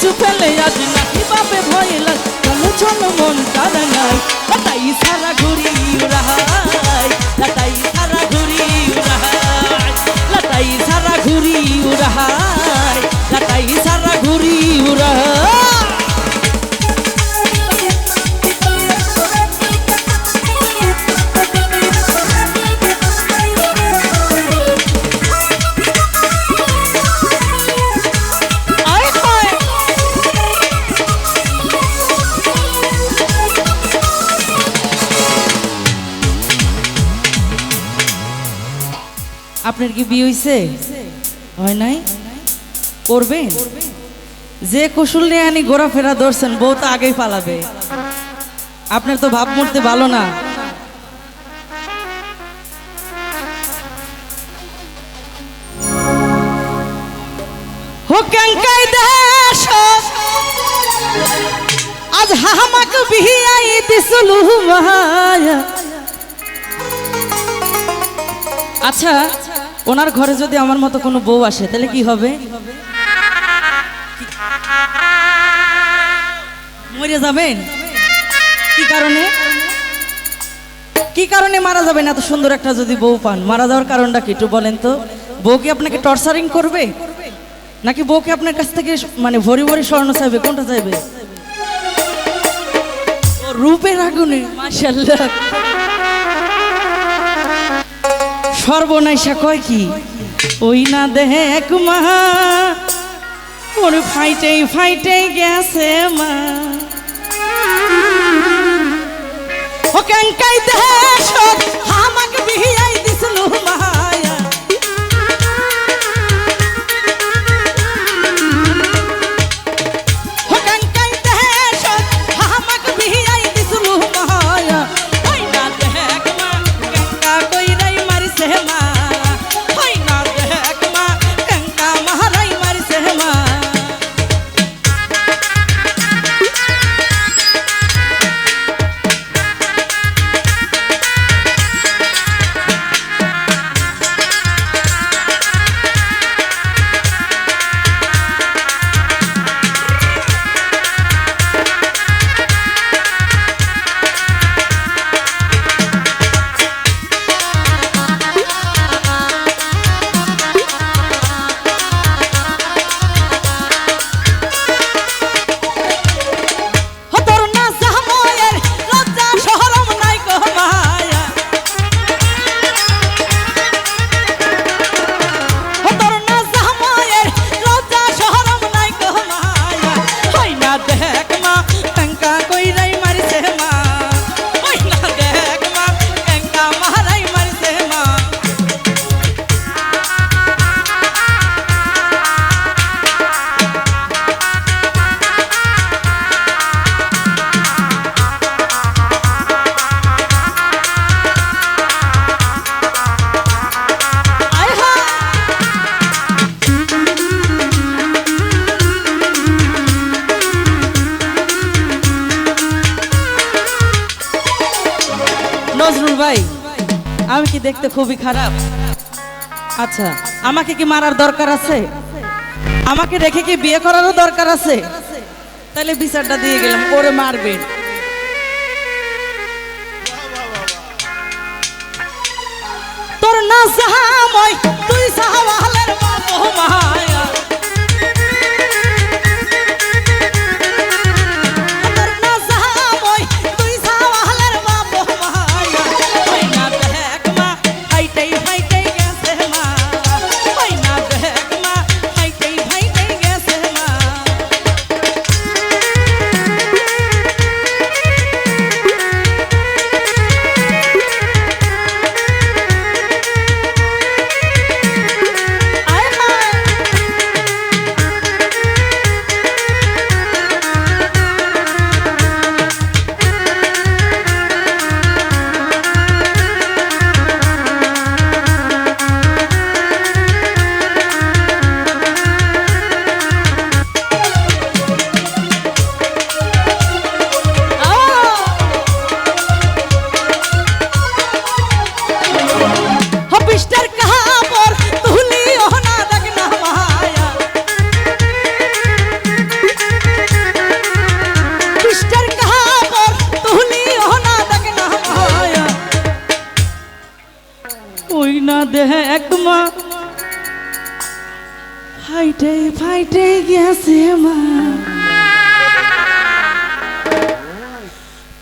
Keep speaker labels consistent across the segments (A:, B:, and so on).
A: কিছু ফেলে আজ নাকি বাপে ভয় লাগ চলো চলো মন তারা নাই। লাটাই সারা ঘুরি উড়াই লাটাই সারা ঘুরি উড়াই লাটাই সারা ঘুরি উড়াই লাটাই সারা ঘুরি উড়াই আপনার কি বিয়ে হইছে? হয় নাই? করবেন যে কুশুল নিয়ে আনি ঘোরাফেরা ধরছেন, বউ তো আগেই পালাবে। আপনার তো ভাবমূর্তি ভালো না। আচ্ছা ওনার ঘরে যদি আমার মতো কোনো বউ আসে, তাহলে কি হবে? মরে যাবেন? কি কারণে? কি কারণে মারা যাবেন? এত সুন্দর একটা যদি বউ পান, মারা যাওয়ার কারণটা কি? একটু বলেন তো। বউ কি আপনাকে টর্চারিং করবে? নাকি বউকে আপনার কাছ থেকে মানে ভরি ভরি স্বর্ণ চাইবে? কোনটা চাইবে? রূপের আগুনে মাশাল্লাহ সর্বনাশা কয় কি? ওই না দেখ মা, ওর ফাইটেই ফাইটেই গেছে মা। ও কেঙ্কাই দেশ আমাকে আমি কি দেখতে খুবই খারাপ? আচ্ছা আমাকে কি মারার দরকার আছে? আমাকে রেখে কি বিয়ে করারও দরকার আছে? তাহলে বিচারটা দিয়ে গেলাম, ওরে মারবে। তোর না সাহাময় তুই সাহাওয়ালের বাবু ওই না দেহে একমা ফাইটে ফাইটে গেছে মা।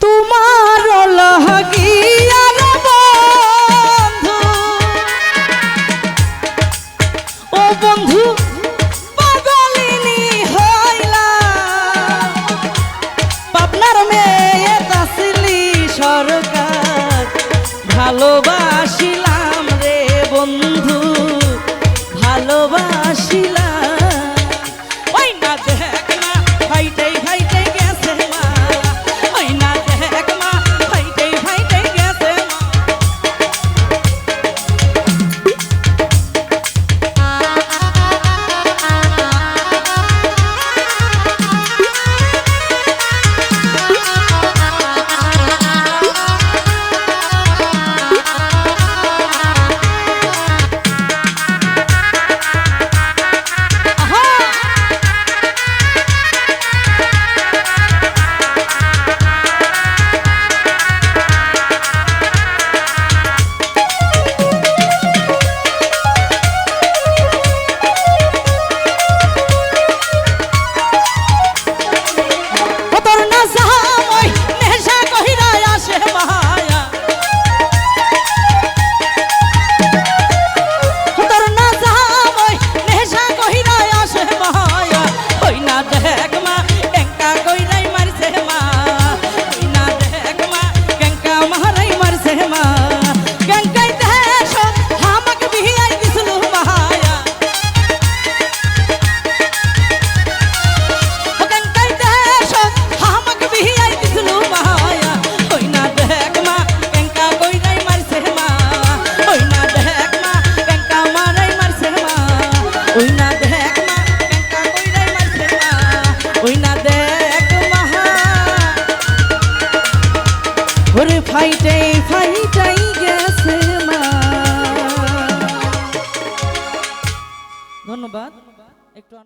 A: তোমার লাগিয়া বন্ধু। ও বন্ধু ভালোবাসিল। বন্ধু ভালোবাসিলা একটু